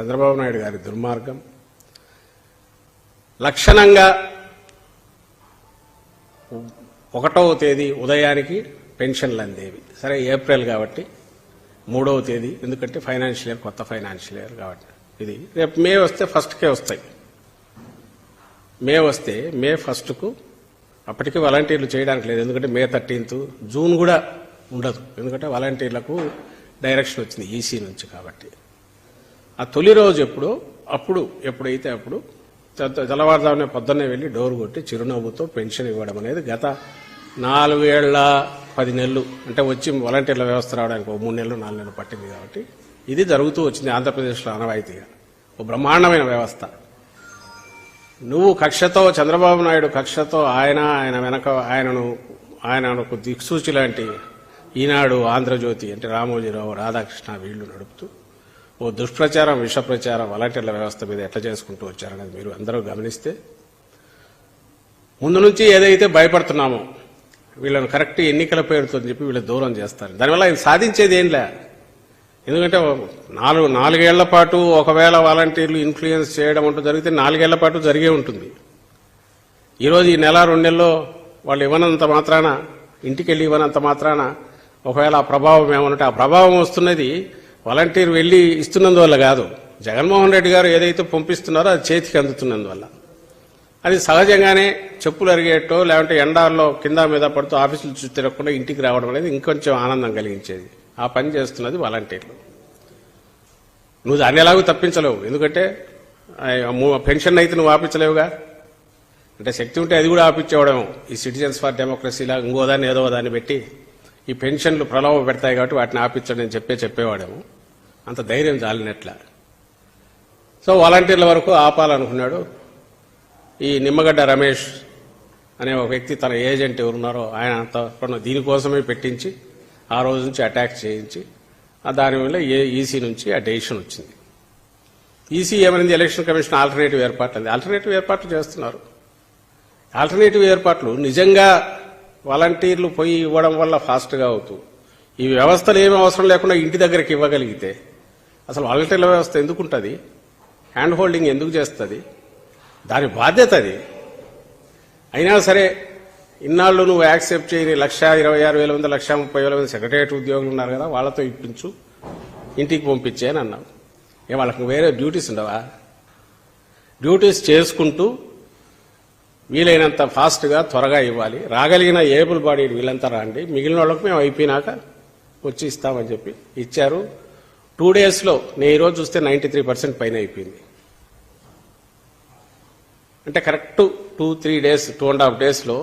చంద్రబాబు నాయుడు గారి దుర్మార్గం. లక్షణంగా ఒకటవ తేదీ ఉదయానికి పెన్షన్లు అందేవి. సరే ఏప్రిల్ కాబట్టి మూడవ తేదీ ఎందుకంటే ఫైనాన్షియల్ ఇయర్ కొత్త ఫైనాన్షియల్ ఇయర్ కాబట్టి. ఇది రేపు మే వస్తే ఫస్ట్కే వస్తాయి. మే వస్తే మే ఫస్ట్కు అప్పటికి వాలంటీర్లు చేయడానికి లేదు. ఎందుకంటే మే థర్టీన్త్ జూన్ కూడా ఉండదు. ఎందుకంటే వాలంటీర్లకు డైరెక్షన్ వచ్చింది ఈసీ నుంచి కాబట్టి. ఆ తొలి రోజు ఎప్పుడు అప్పుడు ఎప్పుడైతే అప్పుడు తెల్లవారుజామునే పొద్దున్నే వెళ్ళి డోర్ కొట్టి చిరునవ్వుతో పెన్షన్ ఇవ్వడం అనేది గత నాలుగేళ్ళ పది నెలలు. అంటే వచ్చి వాలంటీర్ల వ్యవస్థ రావడానికి ఒక మూడు నెలలు నాలుగు నెలలు పట్టింది కాబట్టి ఇది జరుగుతూ వచ్చింది ఆంధ్రప్రదేశ్లో అనవాయితీగా ఓ బ్రహ్మాండమైన వ్యవస్థ. నువ్వు కక్షతో చంద్రబాబు నాయుడు కక్షతో ఆయన ఆయన వెనక ఆయనను ఆయనకు దిక్సూచి లాంటి ఈనాడు ఆంధ్రజ్యోతి అంటే రామోజీరావు రాధాకృష్ణ వీళ్ళు నడుపుతూ ఓ దుష్ప్రచారం విష ప్రచారం వ్యవస్థ మీద ఎట్లా చేసుకుంటూ వచ్చారనేది మీరు అందరూ గమనిస్తే ముందు నుంచి ఏదైతే భయపడుతున్నామో వీళ్ళని కరెక్ట్ ఎన్నికల పేరుతో చెప్పి వీళ్ళు దూరం చేస్తారు. దానివల్ల ఆయన సాధించేది ఏంలే? ఎందుకంటే నాలుగు నాలుగేళ్ళ పాటు ఒకవేళ వాలంటీర్లు ఇన్ఫ్లుయెన్స్ చేయడం అంటూ జరిగితే నాలుగేళ్ళ పాటు జరిగే ఉంటుంది. ఈరోజు ఈ నెల రెండు నెలల్లో వాళ్ళు ఇవ్వనంత మాత్రాన ఇంటికి వెళ్ళి ఇవ్వనంత మాత్రాన ఒకవేళ ఆ ప్రభావం ఏమనంటే ఆ ప్రభావం వస్తున్నది వాలంటీర్ వెళ్ళి ఇస్తున్నందువల్ల కాదు. జగన్మోహన్ రెడ్డి గారు ఏదైతే పంపిస్తున్నారో అది చేతికి అందుతున్నందువల్ల. అది సహజంగానే చెప్పులు అరిగేటో లేదంటే ఎండాల్లో కింద మీద పడుతూ ఆఫీసులు చూసి తిరగకుండా ఇంటికి రావడం అనేది ఇంకొంచెం ఆనందం కలిగించేది. ఆ పని చేస్తున్నది వాలంటీర్లు. నువ్వు దాన్ని ఎలాగూ తప్పించలేవు. ఎందుకంటే పెన్షన్ అయితే నువ్వు ఆపించలేవుగా. అంటే శక్తి ఉంటే అది కూడా ఆపించేవడం ఈ సిటిజన్స్ ఫర్ డెమోక్రసీలా ఇంకో దాన్ని ఏదో దాన్ని పెట్టి ఈ పెన్షన్లు ప్రలోభ పెడతాయి కాబట్టి వాటిని ఆపించండి అని చెప్పే చెప్పేవాడేమో. అంత ధైర్యం చాలినట్ల సో వాలంటీర్ల వరకు ఆపాలనుకున్నాడు. ఈ నిమ్మగడ్డ రమేష్ అనే ఒక వ్యక్తి తన ఏజెంట్ ఎవరున్నారో ఆయన అంత దీనికోసమే పెట్టించి ఆ రోజు నుంచి అటాక్ చేయించి దాని వల్ల ఏ ఈసీ నుంచి ఆ డెసిషన్ వచ్చింది. ఈసీ ఏమైంది? ఎలక్షన్ కమిషన్ ఆల్టర్నేటివ్ ఏర్పాట్లు ఆల్టర్నేటివ్ ఏర్పాట్లు చేస్తున్నారు. ఆల్టర్నేటివ్ ఏర్పాట్లు నిజంగా వాలంటీర్లు పోయి ఇవ్వడం వల్ల ఫాస్ట్గా అవుతూ ఈ వ్యవస్థలు ఏమి అవసరం లేకుండా ఇంటి దగ్గరికి ఇవ్వగలిగితే అసలు వాలంటీర్ల వ్యవస్థ ఎందుకు ఉంటుంది హ్యాండ్ హోల్డింగ్ ఎందుకు చేస్తుంది? దాని బాధ్యత అది. అయినా సరే ఇన్నాళ్ళు నువ్వు యాక్సెప్ట్ చేయని లక్ష ఇరవై ఆరు వేల మంది లక్ష ముప్పై వేల మంది సెక్రటరియట్ ఉద్యోగులు ఉన్నారు కదా వాళ్ళతో ఇప్పించు. ఇంటికి పంపించే అని అన్నావు. ఏ వాళ్ళకి వేరే డ్యూటీస్ ఉండవా? డ్యూటీస్ చేసుకుంటూ వీలైనంత ఫాస్ట్గా త్వరగా ఇవ్వాలి. రాగలిగిన ఏబుల్ బాడీ వీళ్ళంతా రాండి. మిగిలిన వాళ్ళకి మేము అయిపోయినాక వచ్చి ఇస్తామని చెప్పి ఇచ్చారు. టూ డేస్లో నేను ఈరోజు చూస్తే నైంటీ త్రీ పర్సెంట్ పైన అయిపోయింది. అంటే correct two three days two and half డేస్లో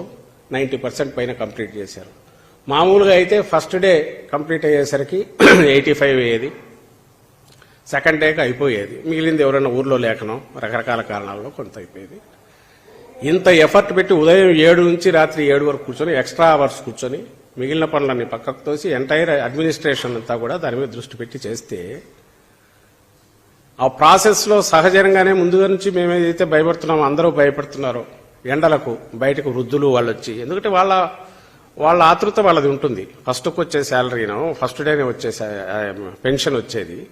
నైంటీ పర్సెంట్ పైన కంప్లీట్ చేశారు. మామూలుగా అయితే ఫస్ట్ డే కంప్లీట్ అయ్యేసరికి ఎయిటీ ఫైవ్ అయ్యేది. సెకండ్ డేకి అయిపోయేది. మిగిలింది ఎవరైనా ఊర్లో లేకనో రకరకాల కారణాల్లో కొంత అయిపోయేది. ఇంత ఎఫర్ట్ పెట్టి ఉదయం ఏడు నుంచి రాత్రి ఏడు వరకు కూర్చొని ఎక్స్ట్రా అవర్స్ కూర్చొని మిగిలిన పనులన్నీ పక్కకు తోసి ఎంటైర్ అడ్మినిస్ట్రేషన్ అంతా కూడా దాని మీద దృష్టి పెట్టి చేస్తే ఆ ప్రాసెస్లో సహజంగానే ముందుగా నుంచి మేము ఏదైతే భయపడుతున్నామో అందరూ భయపడుతున్నారో ఎండలకు బయటకు వృద్ధులు వాళ్ళు వచ్చి ఎందుకంటే వాళ్ళ వాళ్ళ ఆతృత వాళ్ళది ఉంటుంది. ఫస్ట్కి వచ్చే శాలరీను ఫస్ట్ డేనే వచ్చే పెన్షన్ వచ్చేది.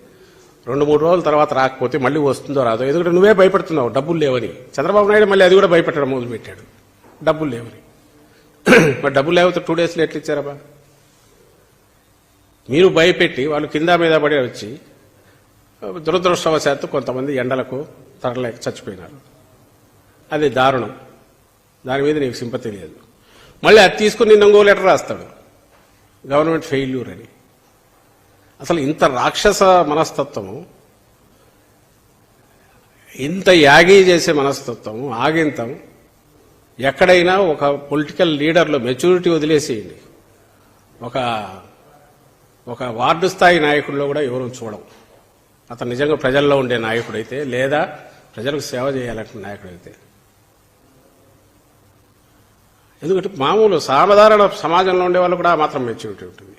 రెండు మూడు రోజుల తర్వాత రాకపోతే మళ్ళీ వస్తుందో రాదో ఎందుకంటే నువ్వే భయపడుతున్నావు డబ్బులు లేవని. చంద్రబాబు నాయుడు మళ్ళీ అది కూడా భయపెట్టడం మొదలుపెట్టాడు. డబ్బులు లేవని. మరి డబ్బులు లేకపోతే టూ డేస్లో ఎట్లా ఇచ్చారబ్బా. మీరు భయపెట్టి వాళ్ళు కింద మీద పడి వచ్చి దురదృష్టవశాత్తు కొంతమంది ఎండలకు తరలేక చచ్చిపోయినారు. అది దారుణం. దాని మీద నీకు సింపతి లేదు. మళ్ళీ అది తీసుకుని నిన్న లెటర్ రాస్తాడు. గవర్నమెంట్ ఫెయిల్యూర్ అని. అసలు ఇంత రాక్షస మనస్తత్వము ఇంత యాగి చేసే మనస్తత్వము ఆగింతం ఎక్కడైనా ఒక పొలిటికల్ లీడర్లో మెచ్యూరిటీ వదిలేసేయండి. ఒక ఒక వార్డు స్థాయి నాయకుల్లో కూడా ఎవరు చూడం అతను నిజంగా ప్రజల్లో ఉండే నాయకుడైతే లేదా ప్రజలకు సేవ చేయాలంటే నాయకుడైతే. ఎందుకంటే మామూలు సాధారణ సమాజంలో ఉండే వాళ్ళు కూడా మాత్రం మెచ్యూరిటీ ఉంటుంది.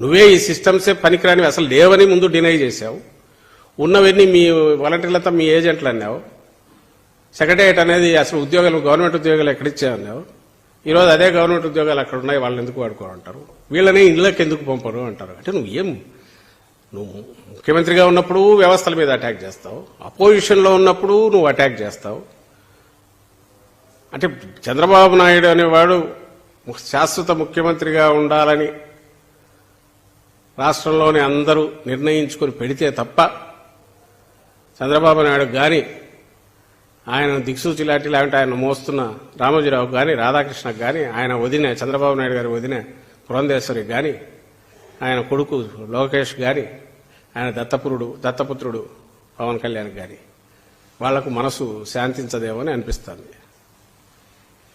నువ్వే ఈ సిస్టమ్సే పనికిరాని అసలు లేవని ముందు డినై చేశావు. ఉన్నవన్నీ మీ వాలంటీర్లతో మీ ఏజెంట్లు అన్నావు. సెక్రటేరియట్ అనేది అసలు ఉద్యోగాలు గవర్నమెంట్ ఉద్యోగాలు ఎక్కడిచ్చా అన్నావు ఈరోజు అదే గవర్నమెంట్ ఉద్యోగాలు అక్కడ ఉన్నాయి వాళ్ళని ఎందుకు వాడుకోరు అంటారు వీళ్ళని ఇళ్ళకి ఎందుకు పంపరు అంటారు? అంటే నువ్వు ఏం నువ్వు ముఖ్యమంత్రిగా ఉన్నప్పుడు వ్యవస్థల మీద అటాక్ చేస్తావు అపోజిషన్లో ఉన్నప్పుడు నువ్వు అటాక్ చేస్తావు. అంటే చంద్రబాబు నాయుడు అనేవాడు శాశ్వత ముఖ్యమంత్రిగా ఉండాలని రాష్ట్రంలోని అందరూ నిర్ణయించుకొని పెడితే తప్ప చంద్రబాబు నాయుడు కానీ ఆయన దిక్సూచి లాంటి లేకుంటే ఆయన మోస్తున్న రామోజీరావుకు కానీ రాధాకృష్ణకు కానీ ఆయన వదిన చంద్రబాబు నాయుడు గారి వదిన పురంధేశ్వరి కానీ ఆయన కొడుకు లోకేష్ కానీ ఆయన దత్తపురుడు దత్తపుత్రుడు పవన్ కళ్యాణ్ కానీ వాళ్ళకు మనసు శాంతించదేమో అని అనిపిస్తుంది.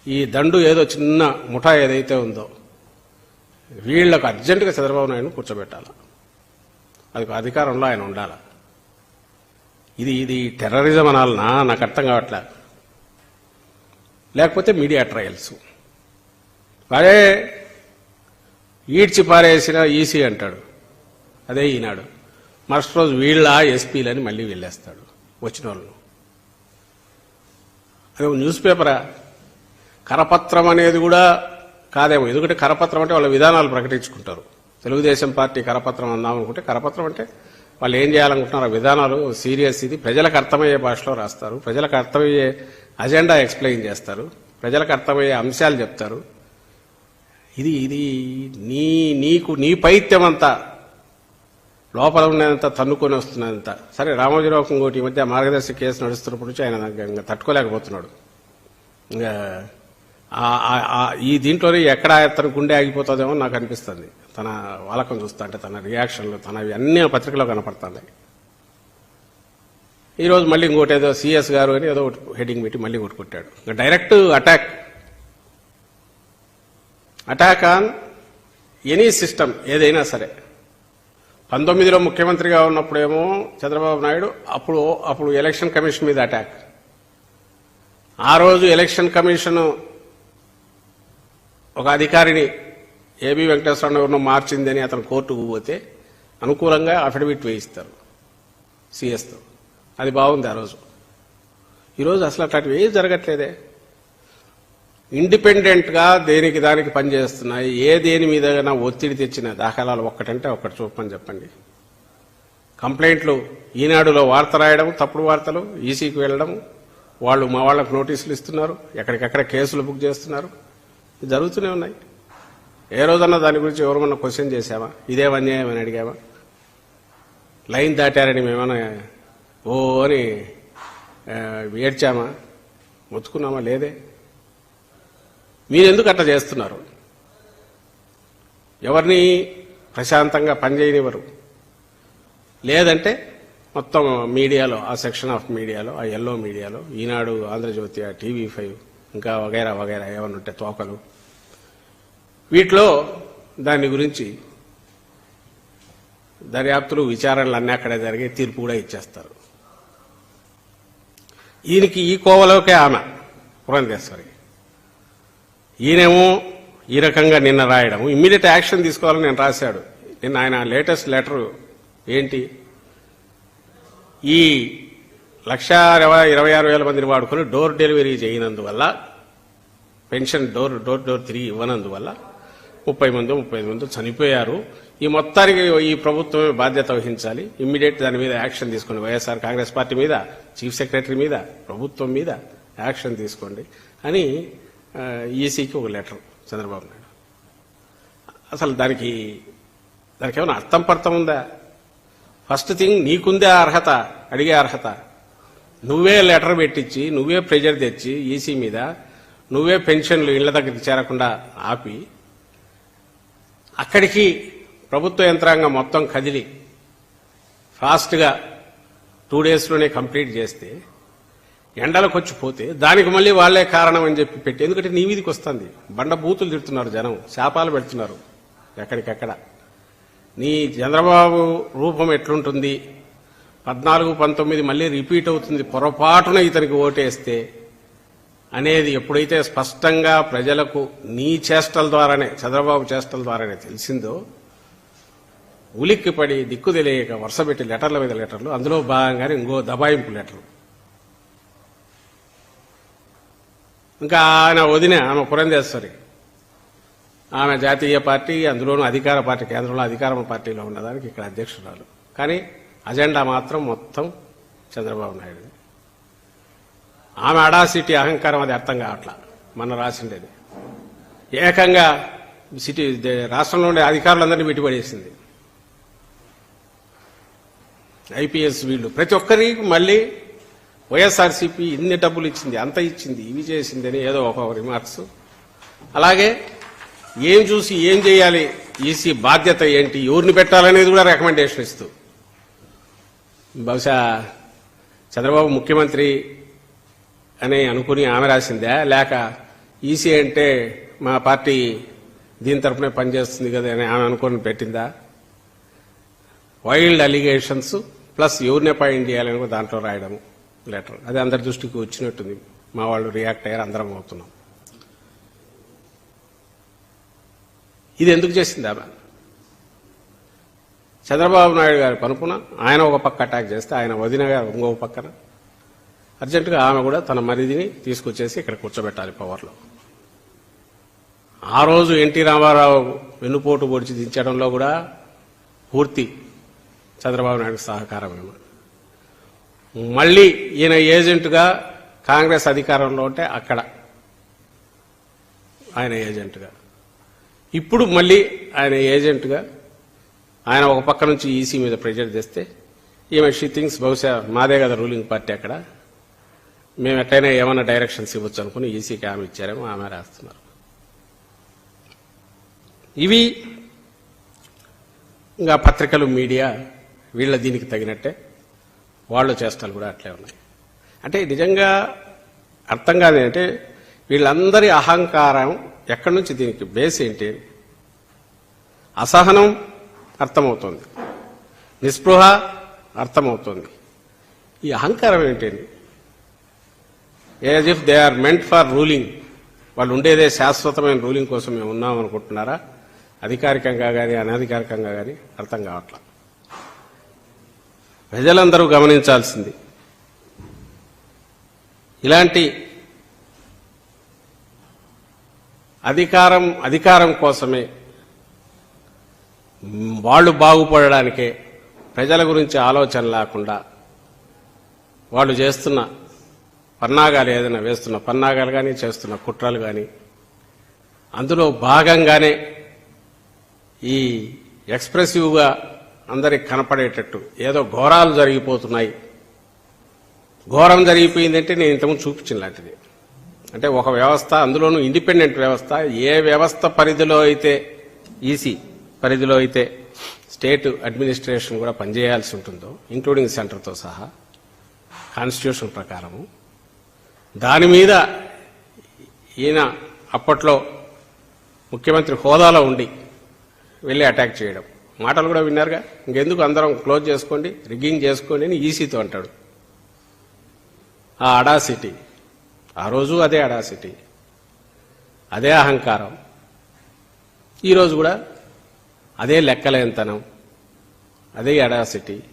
ఈ దండు ఏదో చిన్న ముఠా ఏదైతే ఉందో వీళ్ళకు అర్జెంటుగా చంద్రబాబు నాయుడు కూర్చోబెట్టాలి. అది అధికారంలో ఆయన ఉండాలి. ఇది ఇది టెర్రరిజం అనాలనా? నాకు అర్థం కావట్లే లేకపోతే మీడియా ట్రయల్స్ అదే ఈడ్చి పారేసిన ఈసీ అంటాడు. అదే ఈనాడు. మరుసటి రోజు వీళ్ళ ఎస్పీలని మళ్ళీ వెళ్ళేస్తాడు. వచ్చిన వాళ్ళు అదే న్యూస్ పేపరా కరపత్రం అనేది కూడా కాదేమో. ఎందుకంటే కరపత్రం అంటే వాళ్ళ విధానాలు ప్రకటించుకుంటారు. తెలుగుదేశం పార్టీ కరపత్రం అందాం అనుకుంటే కరపత్రం అంటే వాళ్ళు ఏం చేయాలనుకుంటున్నారు విధానాలు సీరియస్ ఇది. ప్రజలకు అర్థమయ్యే భాషలో రాస్తారు. ప్రజలకు అర్థమయ్యే అజెండా ఎక్స్ప్లెయిన్ చేస్తారు. ప్రజలకు అర్థమయ్యే అంశాలు చెప్తారు. ఇది ఇది నీ నీకు నీ పైత్యం అంతా లోపల ఉన్నదంతా తన్నుకొని వస్తున్నదంత. సరే రామోజీరావు ఇంకోటి ఈ మధ్య మార్గదర్శి కేసు నడుస్తున్నప్పటి నుంచి ఆయన తట్టుకోలేకపోతున్నాడు. ఇంకా ఈ దీంట్లోనే ఎక్కడ తన గుండె ఆగిపోతుందేమో నాకు అనిపిస్తుంది. తన వాలకం చూస్తా అంటే తన రియాక్షన్లు తన అన్ని పత్రికలో కనపడుతున్నాయి. ఈరోజు మళ్ళీ ఇంకోటి ఏదో సిఎస్ గారు అని ఏదో ఒకటి హెడ్డింగ్ పెట్టి మళ్ళీ ఒకటి కొట్టాడు. Direct attack. Attack on any system ఏదైనా సరే. పంతొమ్మిదిలో ముఖ్యమంత్రిగా ఉన్నప్పుడేమో చంద్రబాబు నాయుడు అప్పుడు అప్పుడు ఎలక్షన్ కమిషన్ మీద అటాక్. ఆ రోజు ఎలక్షన్ కమిషన్ ఒక అధికారిని ఏబి వెంకటేశ్వరరావు ఎవరినో మార్చిందని అతను కోర్టుకు పోతే అనుకూలంగా అఫిడవిట్ వేయిస్తారు సిఎస్తో. అది బాగుంది ఆ రోజు. ఈరోజు అసలు అట్లాంటివి ఏం జరగట్లేదే. ఇండిపెండెంట్గా దేనికి దానికి పనిచేస్తున్నాయి ఏ దేని మీద ఒత్తిడి తెచ్చిన దాఖలాలు ఒక్కటంటే ఒక్కటి చూపని చెప్పండి. కంప్లైంట్లు ఈనాడులో వార్త రాయడం తప్పుడు వార్తలు ఈసీకి వెళ్ళడం వాళ్ళు మా వాళ్ళకు నోటీసులు ఇస్తున్నారు ఎక్కడికెక్కడ కేసులు బుక్ చేస్తున్నారు. జరుగుతూనే ఉన్నాయి. ఏ రోజన్నా దాని గురించి ఎవరమన్నా క్వశ్చన్ చేశామా ఇదేం అన్యాయం అని అడిగామా లైన్ దాటారని మేమన్నా ఓ అని ఏడ్చామా? మొత్తుకున్నామా? లేదే. మీరెందుకు అట్లా చేస్తున్నారు? ఎవరిని ప్రశాంతంగా పనిచేయనివ్వరు. లేదంటే మొత్తం మీడియాలో ఆ సెక్షన్ ఆఫ్ మీడియాలో ఆ ఎల్లో మీడియాలో ఈనాడు ఆంధ్రజ్యోతి ఆ టీవీ ఫైవ్ ఇంకా వగైరా వగైరా ఏమన్నా ఉంటే తోకలు వీటిలో దాని గురించి దర్యాప్తులు విచారణలు అన్నీ అక్కడే జరిగే తీర్పు కూడా ఇచ్చేస్తారు. ఈయనకి ఈ కోవలోకే ఆమె పురంధేశ్వరి. ఈయనేమో ఈ రకంగా నిన్న రాయడం ఇమ్మీడియట్ యాక్షన్ తీసుకోవాలని నేను రాశాడు. నిన్న ఆయన లేటెస్ట్ లెటర్ ఏంటి? ఈ లక్షా ఇరవై ఇరవై ఆరు వేల మందిని వాడుకొని డోర్ డెలివరీ చేయనందువల్ల పెన్షన్ డోర్ డోర్ డోర్ తిరిగి ఇవ్వనందువల్ల ముప్పై మంది ముప్పై ఐదు మంది చనిపోయారు. ఈ మొత్తానికి ఈ ప్రభుత్వమే బాధ్యత వహించాలి. ఇమ్మీడియట్ దాని మీద యాక్షన్ తీసుకోండి. వైఎస్ఆర్ కాంగ్రెస్ పార్టీ మీద చీఫ్ సెక్రటరీ మీద ప్రభుత్వం మీద యాక్షన్ తీసుకోండి అని ఈసీకి ఒక లెటర్ చంద్రబాబు నాయుడు. అసలు దానికి దానికి ఏమైనా అర్థం పర్థం ఉందా? ఫస్ట్ థింగ్ నీకుందే అర్హత అడిగే అర్హత. నువ్వే లెటర్ పెట్టించి నువ్వే ప్రెజర్ తెచ్చి ఈసీ మీద నువ్వే పెన్షన్లు ఇళ్ళ దగ్గరికి చేరకుండా ఆపి అక్కడికి ప్రభుత్వ యంత్రాంగం మొత్తం కదిలి ఫాస్ట్గా టూ డేస్లోనే కంప్లీట్ చేస్తే ఎండలకు వచ్చిపోతే దానికి మళ్ళీ వాళ్ళే కారణం అని చెప్పి పెట్టి ఎందుకంటే నీ మీదకి వస్తుంది. బండ బూతులు తిడుతున్నారు జనం శాపాలు పెడుతున్నారు ఎక్కడికెక్కడ. నీ చంద్రబాబు రూపం ఎట్లుంటుంది? పద్నాలుగు పంతొమ్మిది మళ్ళీ రిపీట్ అవుతుంది. పొరపాటున ఇతనికి ఓటేస్తే అనేది ఎప్పుడైతే స్పష్టంగా ప్రజలకు నీ చేష్టల ద్వారానే చంద్రబాబు చేష్టల ద్వారానే తెలిసిందో ఉలిక్కిపడి దిక్కు తెలియక వరుసపెట్టి లెటర్ల మీద లెటర్లు అందులో భాగంగానే ఇంకో దబాయింపు లెటర్లు ఇంకా ఆయన వదిన ఆమె పురంధేశ్వరి. ఆమె జాతీయ పార్టీ అందులోనూ అధికార పార్టీ కేంద్రంలో అధికార పార్టీలో ఉన్నదానికి ఇక్కడ అధ్యక్షురాలు. కానీ అజెండా మాత్రం మొత్తం చంద్రబాబు నాయుడు ఆమె అడాసిటీ అహంకారం అది అర్థం కావట్లా. మన రాసిండేది. ఏకంగా సిటీ దే- రాష్ట్రంలో ఉండే అధికారులందరినీ మిట్టిపడేసింది ఐపీఎస్ వీళ్ళు. ప్రతి ఒక్కరికి మళ్ళీ వైఎస్ఆర్సీపీ ఇన్ని డబ్బులు ఇచ్చింది అంత ఇచ్చింది ఇవి చేసింది అని ఏదో ఒక రిమార్క్స్ అలాగే ఏం చూసి ఏం చేయాలి ఈసీ బాధ్యత ఏంటి ఎవరిని పెట్టాలనేది కూడా రికమెండేషన్ ఇస్తూ. బహుశా చంద్రబాబు ముఖ్యమంత్రి అని అనుకుని ఆమె రాసిందా? లేక ఈసీ అంటే మా పార్టీ దీని తరఫునే పనిచేస్తుంది కదా అని ఆమె అనుకుని పెట్టిందా? వైల్డ్ అలిగేషన్స్ ప్లస్ ఎవరిని అపాయింట్ చేయాలని కూడా దాంట్లో రాయడం లెటర్ అది అందరి దృష్టికి వచ్చినట్టుంది. మా వాళ్ళు రియాక్ట్ అయ్యారు అందరం అవుతున్నాం. ఇది ఎందుకు చేసింది ఆమె? చంద్రబాబు నాయుడు గారి పనుపున ఆయన ఒక పక్క అటాక్ చేస్తే ఆయన వదిన గారు ఇంకొక పక్కన అర్జెంటుగా ఆమె కూడా తన మరిదిని తీసుకొచ్చేసి ఇక్కడ కూర్చోబెట్టాలి పవర్లో. ఆ రోజు ఎన్టీ రామారావు వెన్నుపోటు పొడిచి దించడంలో కూడా పూర్తి చంద్రబాబు నాయుడు సహకారమేమో మళ్ళీ ఈయన ఏజెంట్గా కాంగ్రెస్ అధికారంలో ఉంటే అక్కడ ఆయన ఏజెంట్గా. ఇప్పుడు మళ్ళీ ఆయన ఏజెంట్గా ఆయన ఒక పక్క నుంచి ఈసీ మీద ప్రెజర్ చేస్తే ఈమె షీ థింగ్స్ బహుశా మాదే కదా రూలింగ్ పార్టీ అక్కడ. మేము ఎట్టయినా ఏమైనా డైరెక్షన్స్ ఇవ్వచ్చు అనుకుని ఈసీకి ఆమె ఇచ్చారేమో ఆమె రాస్తున్నారు. ఇవి ఇంకా పత్రికలు మీడియా వీళ్ళ దీనికి తగినట్టే. వాళ్ళు చేష్టాలు కూడా అట్లే ఉన్నాయి. అంటే నిజంగా అర్థం కాదు అంటే వీళ్ళందరి అహంకారం ఎక్కడి నుంచి దీనికి బేస్ ఏంటి? అసహనం అర్థమవుతోంది. నిస్పృహ అర్థమవుతోంది. ఈ అహంకారం ఏంటండి? As if they are meant for ruling వాళ్ళు ఉండేదే శాశ్వతమైన రూలింగ్ కోసం మేము ఉన్నాం అనుకుంటున్నారా? అధికారికంగా కానీ అనధికారికంగా కానీ అర్థం కావట్లా. ప్రజలందరూ గమనించాల్సింది. ఇలాంటి అధికారం అధికారం కోసమే వాళ్ళు బాగుపడడానికే ప్రజల గురించి ఆలోచన లేకుండా వాళ్ళు చేస్తున్న పన్నాగాలు ఏదైనా వేస్తున్న పన్నాగాలు కానీ చేస్తున్న కుట్రలు కానీ అందులో భాగంగానే ఈ ఎక్స్ప్రెసివ్గా అందరికి కనపడేటట్టు ఏదో ఘోరాలు జరిగిపోతున్నాయి. ఘోరం జరిగిపోయిందంటే నేను ఇంతకుముందు చూపించిన లాంటిది. అంటే ఒక వ్యవస్థ అందులోనూ ఇండిపెండెంట్ వ్యవస్థ ఏ వ్యవస్థ పరిధిలో అయితే ఈసీ పరిధిలో అయితే స్టేట్ అడ్మినిస్ట్రేషన్ కూడా పనిచేయాల్సి ఉంటుందో ఇంక్లూడింగ్ సెంటర్తో సహా కాన్స్టిట్యూషన్ ప్రకారము దాని మీద ఈయన అప్పట్లో ముఖ్యమంత్రి హోదాలో ఉండి వెళ్ళి అటాక్ చేయడం. మాటలు కూడా విన్నారుగా? ఇంకెందుకు అందరం క్లోజ్ చేసుకోండి రిగ్గింగ్ చేసుకోండి అని ఈసీతో అంటాడు. ఆ అడాసిటీ. ఆ రోజు అదే అడాసిటీ. అదే అహంకారం. ఈరోజు కూడా అదే లెక్కలేనితనం. అదే అడాసిటీ.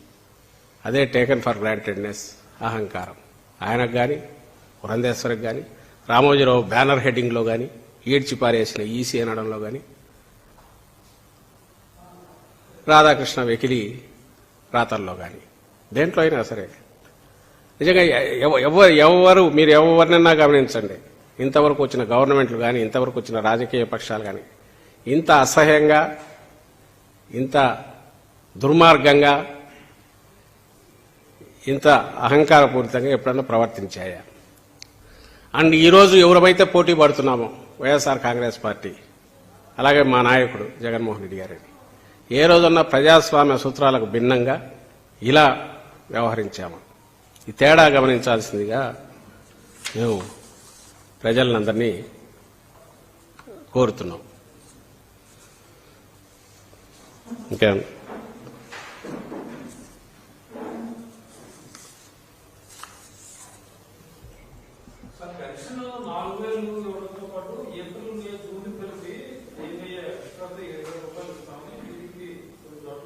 అదే టేకన్ ఫర్ గ్రాంటెడ్నెస్. అహంకారం. ఆయనకు కానీ పురంధేశ్వరికి కానీ రామోజీరావు బ్యానర్ హెడ్డింగ్లో కానీ ఈడ్చి పారేసిన ఈసీ అనడంలో కానీ రాధాకృష్ణ వెకిలి రాతల్లో కానీ దేంట్లో అయినా సరే. నిజంగా ఎవరు ఎవరు మీరు ఎవరినన్నా గమనించండి. ఇంతవరకు వచ్చిన గవర్నమెంట్లు కానీ ఇంతవరకు వచ్చిన రాజకీయ పక్షాలు కానీ ఇంత అసహ్యంగా ఇంత దుర్మార్గంగా ఇంత అహంకారపూరితంగా ఎప్పుడన్నా ప్రవర్తించాయా? అండ్ ఈరోజు ఎవరైతే పోటీ పడుతున్నామో వైఎస్ఆర్ కాంగ్రెస్ పార్టీ అలాగే మా నాయకుడు జగన్మోహన్ రెడ్డి గారిని ఏ రోజున్న ప్రజాస్వామ్య సూత్రాలకు భిన్నంగా ఇలా వ్యవహరించాము. ఈ తేడా గమనించాల్సిందిగా మేము ప్రజలందరినీ కోరుతున్నాం. ఇంకా?